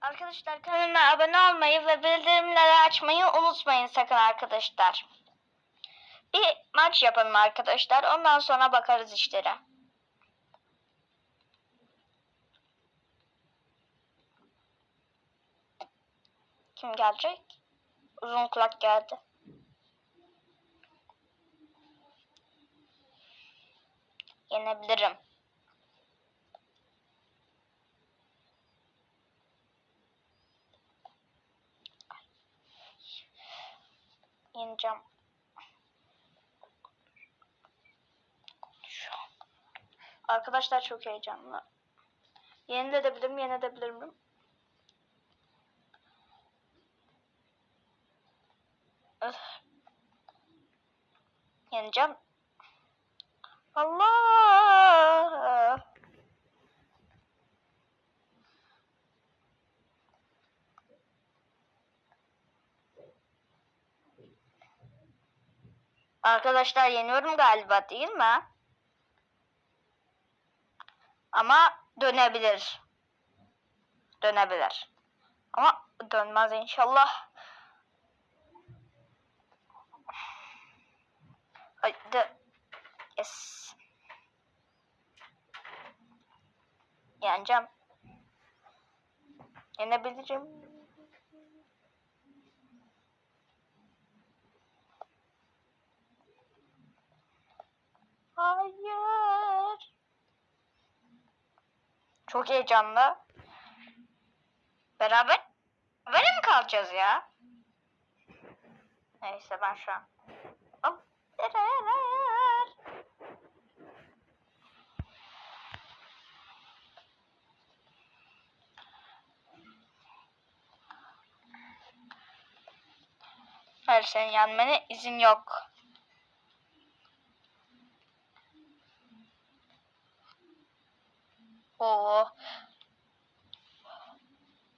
Arkadaşlar kanalıma abone olmayı ve bildirimleri açmayı unutmayın sakın arkadaşlar. Bir maç yapalım arkadaşlar. Ondan sonra bakarız işlere. Kim gelecek? Uzun kulak geldi. Yenebilirim. Yeneceğim. Arkadaşlar çok heyecanlı. Yenilebilirim, yenebilirim. Öf. Yeneceğim. Allah! Arkadaşlar yeniyorum galiba değil mi? Ama dönebilir. Dönebilir. Ama dönmez inşallah. Haydi. Yes. Yeneceğim. Yenebilirim. Hayır. Çok heyecanlı. Beraber böyle mi kalacağız ya? Neyse ben şu an. Hayır senin yenmene izin yok. Oo.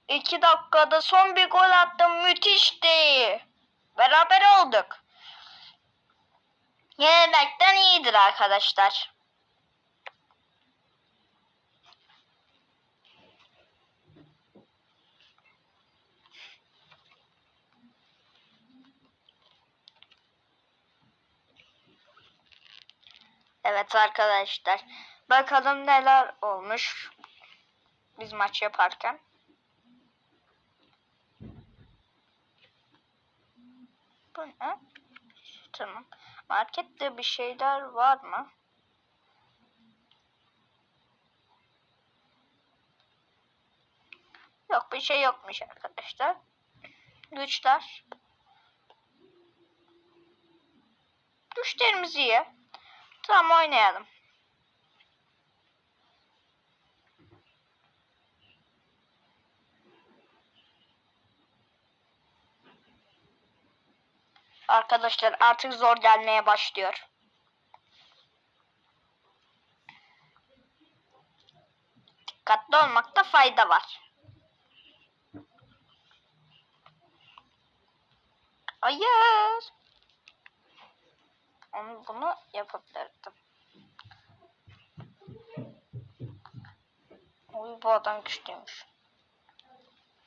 İki dakikada son bir gol attım. Müthişti. Beraber olduk. Yenilmekten iyidir arkadaşlar. Evet arkadaşlar. Bakalım neler olmuş biz maç yaparken. Bu ne? Tamam. Markette bir şeyler var mı? Yok bir şey yokmuş arkadaşlar. Güçler. Güçlerimiz iyi. Tamam oynayalım. Arkadaşlar artık zor gelmeye başlıyor. Dikkatli olmakta fayda var. Hayır. Onu bunu yapabilirdim. Oy bu adam güçlüymüş.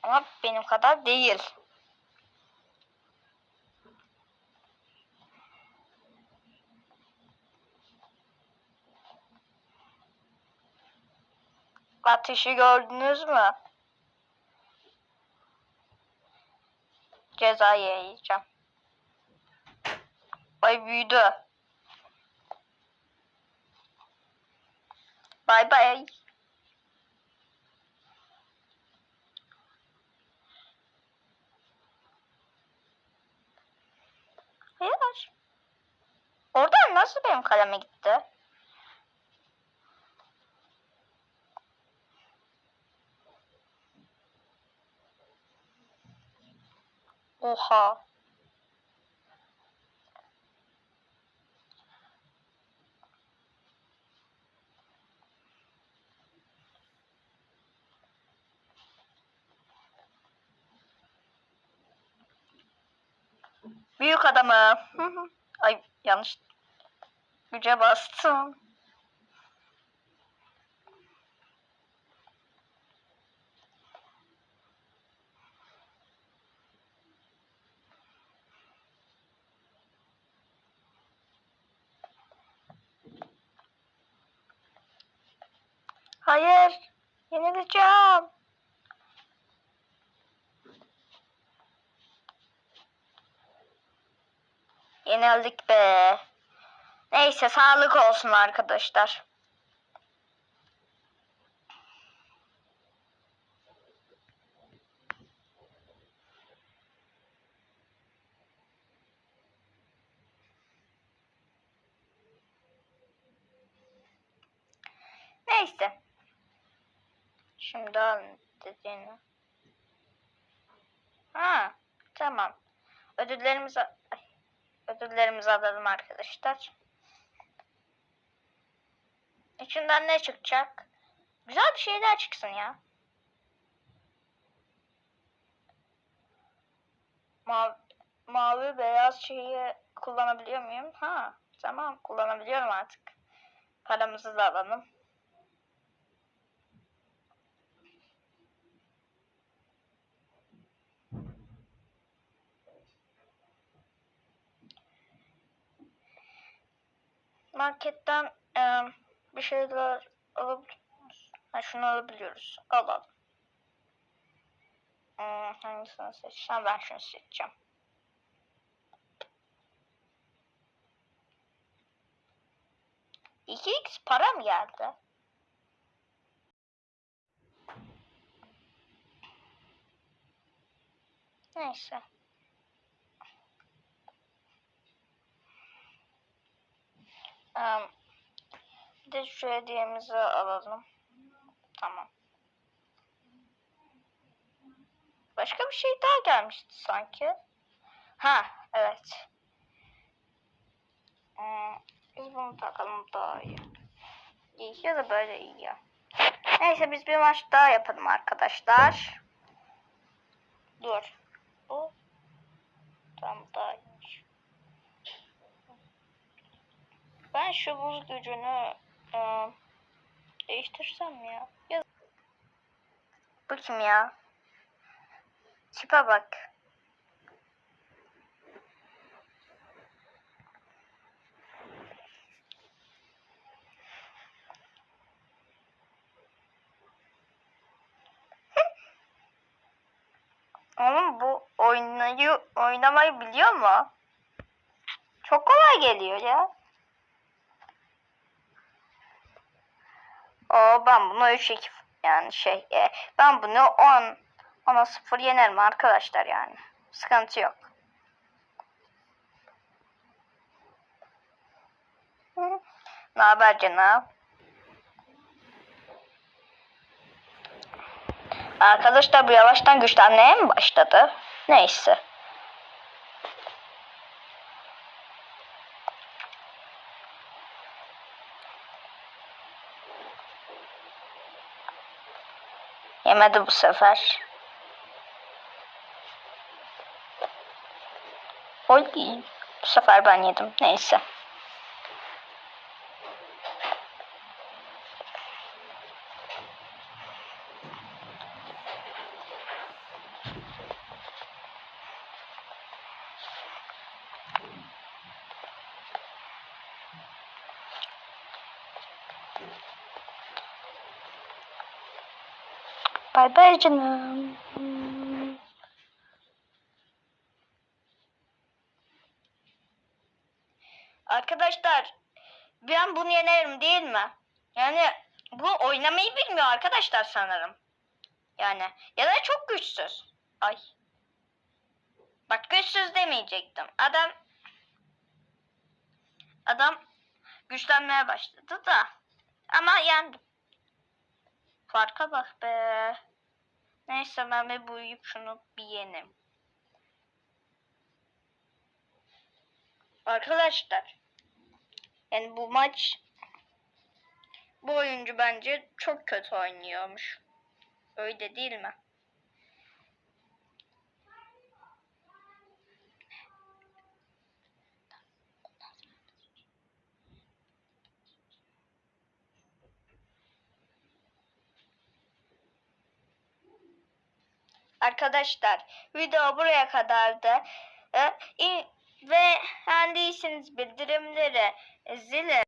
Ama benim kadar değil. Ateşi gördünüz mü? Cezayı yiyeceğim. Ay büyüdü. Bay bay. Hayır. Oradan nasıl benim kaleme gitti? Oha. Büyük adamı. Ay yanlış. Güce bastım. Hayır. Yenileceğim. Yenildik be. Neyse sağlık olsun arkadaşlar. Neyse. Şimdi alın dediğini. Ha, tamam. Ödüllerimizi ödüllerimizi alalım arkadaşlar. İçinden ne çıkacak? Güzel bir şeyler çıksın ya. Mavi, mavi beyaz şeyi kullanabiliyor muyum? Ha, tamam kullanabiliyorum artık. Paramızı da alalım. Marketten e, bir şeyler alabilir miyiz? Ha, şunu alabiliyoruz. Alalım. Hmm, hangisini seçeceğim? Ben şunu seçeceğim. İki x para mı geldi? Neyse. Em, bir de şu hediyemizi alalım. Tamam. Başka bir şey daha gelmişti sanki. Ha, evet. Hmm, biz bunu takalım daha iyi. İyi ya da böyle iyi ya. Neyse biz bir maç daha yapalım arkadaşlar. Dur. Bu tam daha iyiymiş. Ben şu buz gücünü e, değiştirsem ya. ya. Bu kim ya? Tipe bak. Oğlum bu oynayı oynamayı biliyor mu? Çok kolay geliyor ya. O ben bunu 3 2 yani şey e, ben bunu 10 10'a 0 yenerim arkadaşlar yani. Sıkıntı yok. Ne haber canım? Arkadaşlar bu yavaştan güçlenmeye mi başladı? Neyse. Yemedi bu sefer. Oy, bu sefer ben yedim. Neyse. Bay bay canım. Arkadaşlar ben bunu yenerim değil mi? Yani bu oynamayı bilmiyor arkadaşlar sanırım. Yani ya da çok güçsüz. Ay. Bak güçsüz demeyecektim. Adam adam güçlenmeye başladı da ama yendim. Farka bak be. Neyse ben bir büyüyüp şunu bir yenim. Arkadaşlar. Yani bu maç bu oyuncu bence çok kötü oynuyormuş. Öyle değil mi? Arkadaşlar video buraya kadardı. Ee, ve beğendiyseniz bildirimleri zili